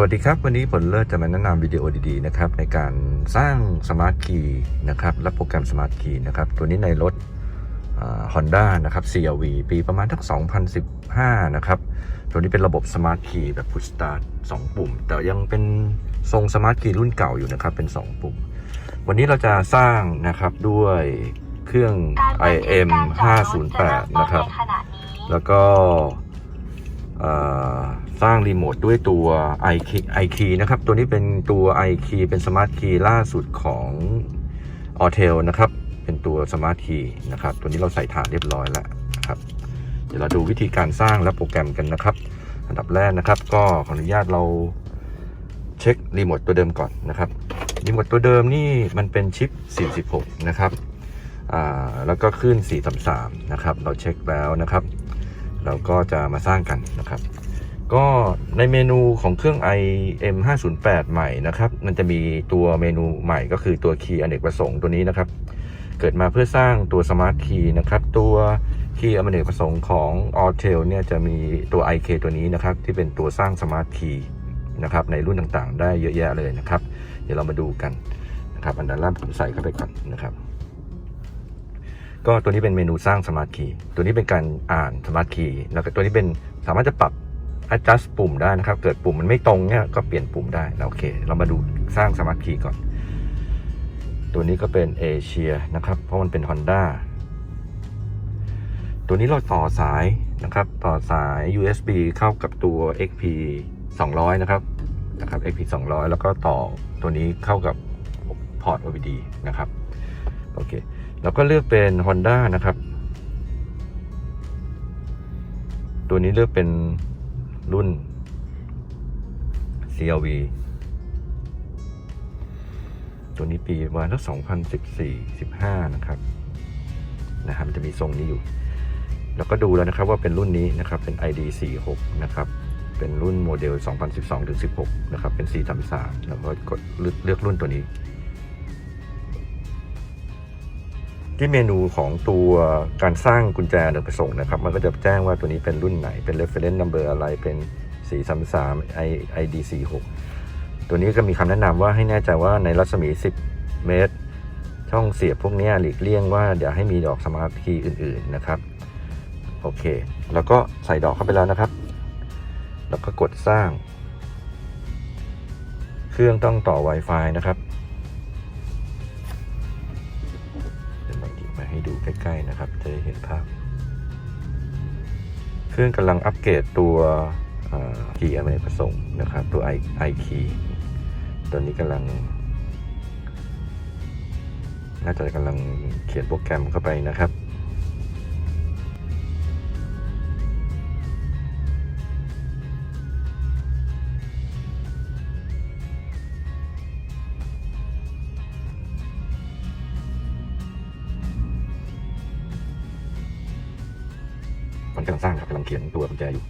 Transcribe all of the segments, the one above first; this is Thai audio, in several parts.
วัสดีครับ วันนี้ผลเลิศจะมาแนะนำวิดีโอดีๆนะครับในการสร้างสมาร์ทคีย์นะครับและโปรแกรมสมาร์ทคีย์นะครับตัวนี้ในรถฮอนด้านะครับ CRV ปีประมาณทัก2015 นะครับ ตัวนี้เป็นระบบสมาร์ทคีย์แบบ Push Start 2 ปุ่ม แต่ยังเป็นทรงสมาร์ทคีย์รุ่นเก่าอยู่นะครับ เป็น 2 ปุ่ม วันนี้เราจะสร้างนะครับด้วยเครื่อง IM 508 นะครับ แล้วก็อ่อ สร้างรีโมทด้วยตัว iKey iKey นะครับ ตัวนี้เป็นตัว iKey เป็นสมาร์ทคีย์ล่าสุดของ a u t e l นะครับ เป็นตัวสมาร์ทคีย์นะครับ ตัวนี้เราใส่ฐานเรียบร้อยแล้วนะครับ เดี๋ยวเราดูวิธีการสร้างและโปรแกรมกันนะครับ อันดับแรกนะครับ ก็ขออนุญาตเราเช็ครีโมทตัวเดิมก่อนนะครับ รีโมทตัวเดิมนี่มันเป็นชิป 46 นะครับแล้วก็ขึ้น 433 นะครับ เราเช็คแล้วนะครับ เราก็จะมาสร้างกันนะครับ ก็ในเมนูของเครื่อง IM 508ใหม่นะครับ มันจะมีตัวเมนูใหม่ก็คือตัวคีย์อเนกประสงค์ตัวนี้นะครับ เกิดมาเพื่อสร้างตัวสมาร์ทคีย์นะครับ ตัวคีย์อเนกประสงค์ของ a u t e l เนี่ยจะมีตัว IK ตัวนี้นะครับ ที่เป็นตัวสร้างสมาร์ทคีย์นะครับ ในรุ่นต่างๆ ได้เยอะแยะเลยนะครับ เดี๋ยวเรามาดูกันนะครับ อันดับแรกผมใส่เข้าไปก่อนนะครับก็ตัวนี้เป็นเมนูสร้างสมาร์ทคีย์ตัวนี้เป็นการอ่านสมาร์ทคีย์แล้วก็ตัวนี้เป็นสามารถจะปรับ adjust ปุ่มได้นะครับ เกิดปุ่มมันไม่ตรงเนี่ยก็เปลี่ยนปุ่มได้โอเค เรามาดูสร้างสมาร์ทคีย์ก่อน ตัวนี้ก็เป็นเอเชียนะครับ เพราะมันเป็น Honda ตัวนี้เราต่อสายนะครับ ต่อสาย USB เข้ากับตัว XP 200 นะครับนะครับ XP 200 แล้วก็ต่อตัวนี้เข้ากับพอร์ต OBD นะครับโอเคแล้วก็เลือกเป็น Honda นะครับ ตัวนี้เลือกเป็น รุ่น CRV ตัวนี้ปีประมาณสัก2014 15 นะครับ นะครับ มันจะมีทรงนี้อยู่ แล้วก็ดูแล้วนะครับว่าเป็นรุ่นนี้นะครับ เป็น ID 46 นะครับ เป็นรุ่นโมเดล 2012 ถึง 16 นะครับ เป็น433 แล้วก็กดเลือกเลือกรุ่นตัวนี้ ที่เมนูของตัวการสร้างกุญแจเดินไปส่งนะครับ มันก็จะแจ้งว่าตัวนี้เป็นรุ่นไหนเป็น reference number อะไรเป็น 433 I ID 46ตัวนี้ก็มีคำแนะนำว่าให้แน่ใจว่าในรัศมี 10 เมตร ช่องเสียบพวกนี้หลีกเลี่ยงว่าอย่าให้มีดอกสมาร์ทคีย์อื่น ๆนะครับ โอเค แล้วก็ใส่ดอกเข้าไปแล้วนะครับ แล้วก็กดสร้าง เครื่องต้องต่อ Wi-Fi นะครับ ใกล้ๆนะครับ จะได้เห็นภาพ เครื่องกำลังอัปเกรดตัวคีย์อเมริกผสมนะครับ ตัว i i key ตัวนี้กำลัง น่าจะกำลังเขียนโปรแกรมเข้าไปนะครับ มันกำลังสร้างครับกำลังเขียนตัวกุญแจอยู่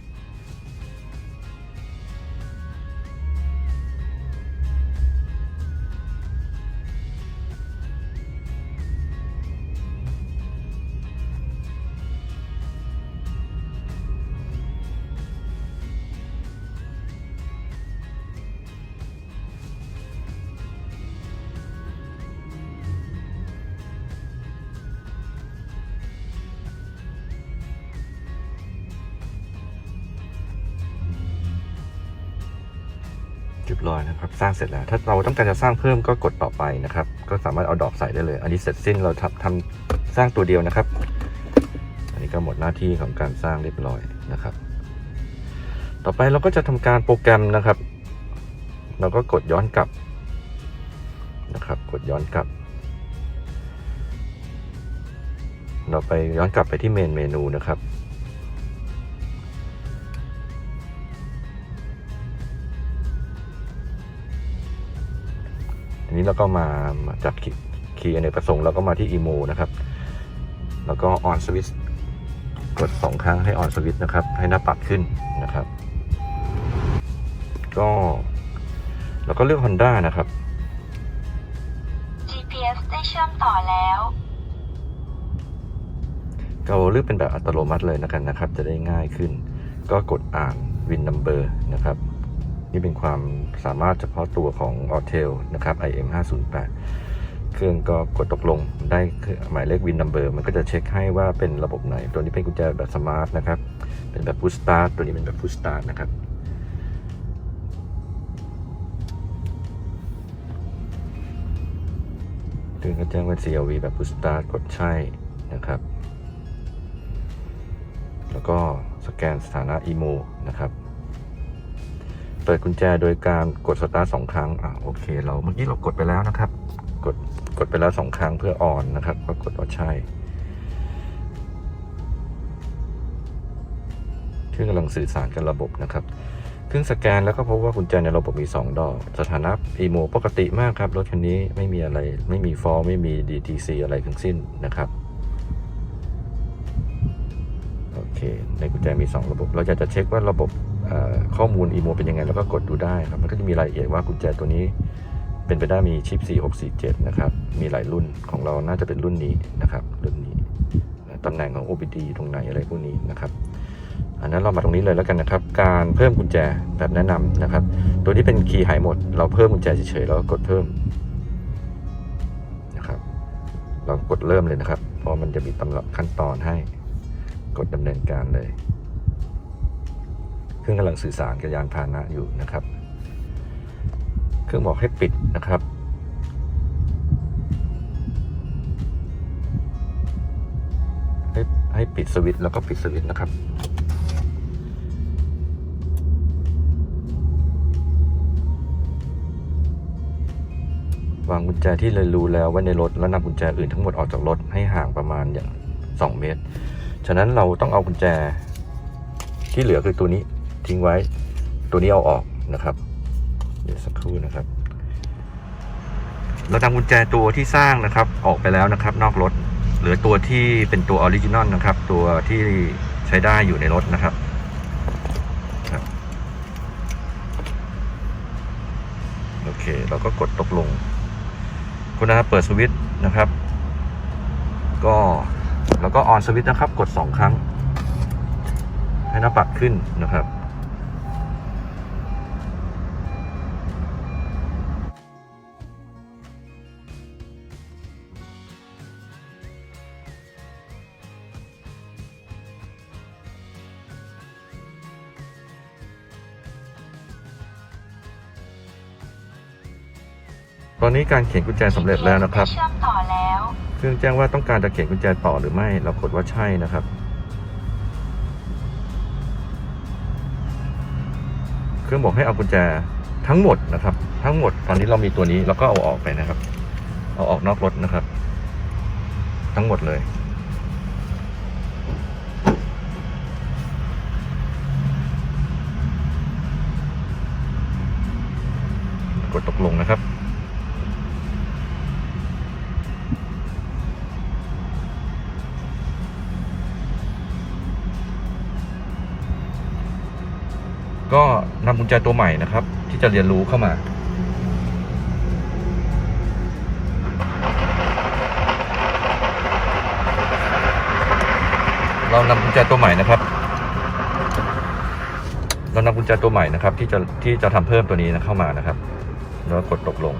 บร้อยนะครับ สร้างเสร็จแล้ว ถ้าเราต้องการจะสร้างเพิ่มก็กดต่อไปนะครับ ก็สามารถเอาดอกใส่ได้เลย อันนี้เสร็จสิ้นเราทำทำสร้างตัวเดียวนะครับ อันนี้ก็หมดหน้าที่ของการสร้างเรียบร้อยนะครับ ต่อไปเราก็จะทำการโปรแกรมนะครับ เราก็กดย้อนกลับนะครับ กดย้อนกลับ เราไปย้อนกลับไปที่เมนเมนูนะครับ ทีนี้เราก็มามาจากคีย์อเนกประสงค์เราก็มาที่อีโมนะครับ แล้วก็ออนสวิตกดสองครั้งให้ออนสวิตนะครับ ให้หน้าปัดขึ้นนะครับ ก็เราก็เลือก Honda นะครับ GPS ได้เชื่อมต่อแล้วเราเลือกเป็นแบบอัตโนมัติเลยนะกันนะครับ จะได้ง่ายขึ้น ก็กดอ่านวินนัมเบอร์นะครับ นี่เป็นความสามารถเฉพาะตัวของ a u t e l นะครับ IM 508เครื่องก็กดตกลงได้หมายเลขวินนัมเบอร์มันก็จะเช็คให้ว่าเป็นระบบไหน ตัวนี้เป็นกุญแจแบบสมาร์ทนะครับ เป็นแบบพุชสตาร์ทตัวนี้เป็นแบบพุชสตาร์ทนะครับถึงก็แจ้งว่า CLV แบบ push start กดใช่นะครับ แล้วก็สแกนสถานะ EMO นะครับ เปิดกุญแจโดยการกด start สองครั้งอะโอเค เราเมื่อกี้เรากดไปแล้วนะครับ กดกดไปแล้วสองครั้งเพื่อออนนะครับ ก็กดว่าใช่เครื่องกำลังสื่อสารกับระบบนะครับเครื่องสแกนแล้วก็พบว่ากุญแจในระบบมี 2 ดอก สถานะอีโมปกติมากครับ รถคันนี้ไม่มีอะไร ไม่มีฟอร์ไม่มี DTC อะไรทั้งสิ้นนะครับ โอเค ในกุญแจมี 2 ระบบ เราอยากจะเช็คว่าระบบ ข้อมูลอีโมเป็นยังไงแล้วก็กดดูได้ครับมันก็จะมีรายละเอียดว่ากุญแจตัวนี้เป็นไปได้มีชิป 4647 นะครับ มีหลายรุ่นของเราน่าจะเป็นรุ่นนี้นะครับรุ่นนี้ตำแหน่งของ OBD ตรงไหนอะไรพวกนี้นะครับอันนั้นเรามาตรงนี้เลยแล้วกันนะครับ การเพิ่มกุญแจแบบแนะนำนะครับ ตัวนี้เป็นคีย์หายหมด เราเพิ่มกุญแจเฉยๆแล้วก็กดเพิ่มนะครับ เรากดเริ่มเลยนะครับ เพราะมันจะมีตำรับขั้นตอนให้ กดดำเนินการเลย รื่องกำลังสื่อสารกับยานพาหนะอยู่นะครับ เครื่องบอกให้ปิดนะครับให้ให้ปิดสวิตช์แล้วก็ปิดสวิตช์นะครับวางกุญแจที่เลยรู้แล้วไว้ในรถ แล้วนำกุญแจอื่นทั้งหมดออกจากรถให้ห่างประมาณอย่าง 2 เมตร ฉะนั้นเราต้องเอากุญแจที่เหลือคือตัวนี้ ทิ้งไว้ ตัวนี้เอาออกนะครับ เดี๋ยวสักครู่นะครับ เรานำกุญแจตัวที่สร้างนะครับ ออกไปแล้วนะครับ นอกรถ เหลือตัวที่เป็นตัวออริจินอลนะครับ ตัวที่ใช้ได้อยู่ในรถนะครับครับโอเค เราก็กดตกลง คุณนะครับเปิดสวิตช์นะครับ ก็แล้วก็ออนสวิตช์นะครับ กด 2 ครั้ง ให้หน้าปัดขึ้นนะครับ ตอนนี้การเขียนกุญแจสำเร็จแล้วนะครับเชื่อมต่อแล้วเครื่องแจ้งว่าต้องการจะเขียนกุญแจต่อหรือไม่ เรากดว่าใช่นะครับ เครื่องบอกให้เอากุญแจทั้งหมดนะครับ ทั้งหมดตอนนี้เรามีตัวนี้เราก็เอาออกไปนะครับ เอาออกนอกรถนะครับ ทั้งหมดเลยกดตกลงนะครับำกุญแจตัวใหม่นะครับ ที่จะเรียนรู้เข้ามา เรานำกุญแจตัวใหม่นะครับ เรานำกุญแจตัวใหม่นะครับ ที่จะที่จะทำเพิ่มตัวนี้นะเข้ามานะครับแล้วกดตกลง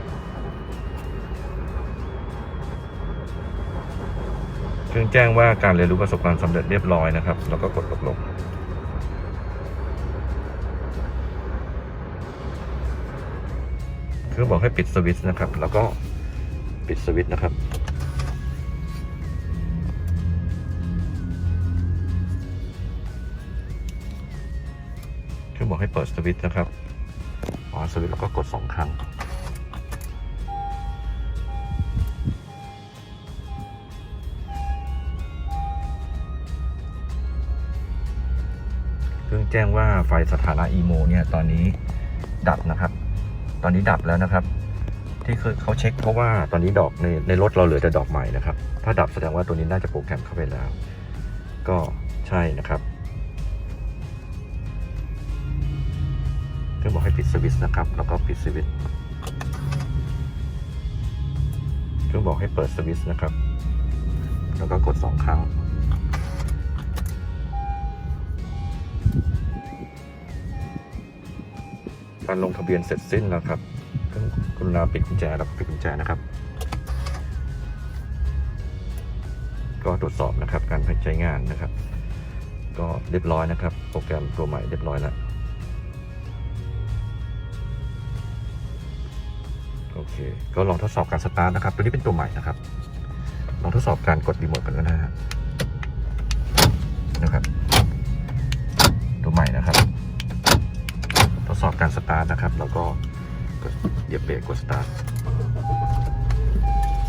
เครื่องแจ้งว่าการเรียนรู้ประสบความสำเร็จเรียบร้อยนะครับ แล้วก็กดตกลง คือบอกให้ปิดสวิตช์นะครับ แล้วก็ปิดสวิตช์นะครับ คือบอกให้เปิดสวิตช์นะครับอ๋อสวิตช์แล้วก็กดสองครั้งเครื่องแจ้งว่าไฟสถานะอีโมเนี่ยตอนนี้ดับนะครับ ตอนนี้ดับแล้วนะครับ ที่คือเขาเช็คเพราะว่าตอนนี้ดอกในในรถเราเหลือแต่ดอกใหม่นะครับ ถ้าดับแสดงว่าตัวนี้น่าจะโปรแกรมเข้าไปแล้ว ก็ใช่นะครับเครื่องบอกให้ปิดสวิตช์นะครับ แล้วก็ปิดสวิตช์เครื่องบอกให้เปิดสวิตช์นะครับ แล้วก็กดสองครั้ง การลงทะเบียนเสร็จสิ้นแล้วครับต้องกรุณาปิดกุญแจแล้วปิดกุญแจนะครับ ก็ตรวจสอบนะครับการใช้งานนะครับ ก็เรียบร้อยนะครับ โปรแกรมตัวใหม่เรียบร้อยแล้วโอเค ก็ลองทดสอบการสตาร์ทนะครับ ตัวนี้เป็นตัวใหม่นะครับ ลองทดสอบการกดรีโมทกันก็ได้นะครับ สอบการสตาร์ทนะครับ แล้วก็กเหยียบเบรกกดสตาร์ท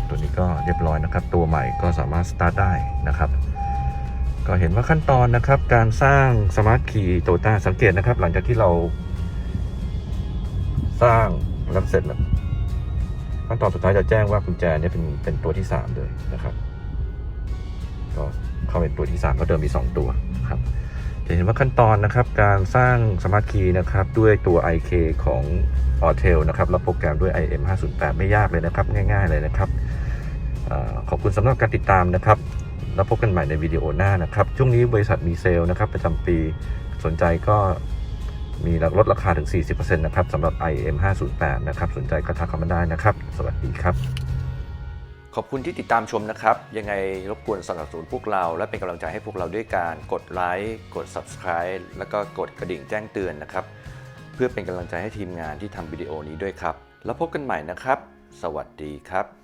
ตัวนี้ก็เรียบร้อยนะครับ ตัวใหม่ก็สามารถสตาร์ทได้นะครับ ก็เห็นว่าขั้นตอนนะครับ การสร้างสมาร์ทคีย์โตต้าสังเกตนะครับ หลังจากที่เรา สร้างแล้วเสร็จแล้วขั้นตอนสุดท้ายจะแจ้งว่ากุญแจเนี่ยเป็นเป็นตัวที่ 3 เลยนะครับ ก็เข้าเป็นตัวที่3ก็เดิมมี 2 ตัวครับ จะเห็นว่าขั้นตอนนะครับการสร้างสมาร์ทคีย์นะครับด้วยตัว IK ของ o r t e l นะครับแล้วโปรแกรมด้วย IM 508 ไม่ยากเลยนะครับ ง่ายๆเลยนะครับอขอบคุณสำหรับการติดตามนะครับ แล้วพบกันใหม่ในวิดีโอหน้านะครับ ช่วงนี้บริษัทมีเซลล์นะครับ ประจำปีสนใจก็มีลดราคาถึง 40%นะครับสำหรับ IM 508 นะครับ สนใจก็ทักเข้ามาได้นะครับ สวัสดีครับ ขอบคุณที่ติดตามชมนะครับ ยังไงรบกวนสนับสนุนพวกเรา และเป็นกำลังใจให้พวกเราด้วยการกดไลค์กด Subscribe แล้วก็กดกระดิ่งแจ้งเตือนนะครับ เพื่อเป็นกำลังใจให้ทีมงานที่ทำวิดีโอนี้ด้วยครับ แล้วพบกันใหม่นะครับ สวัสดีครับ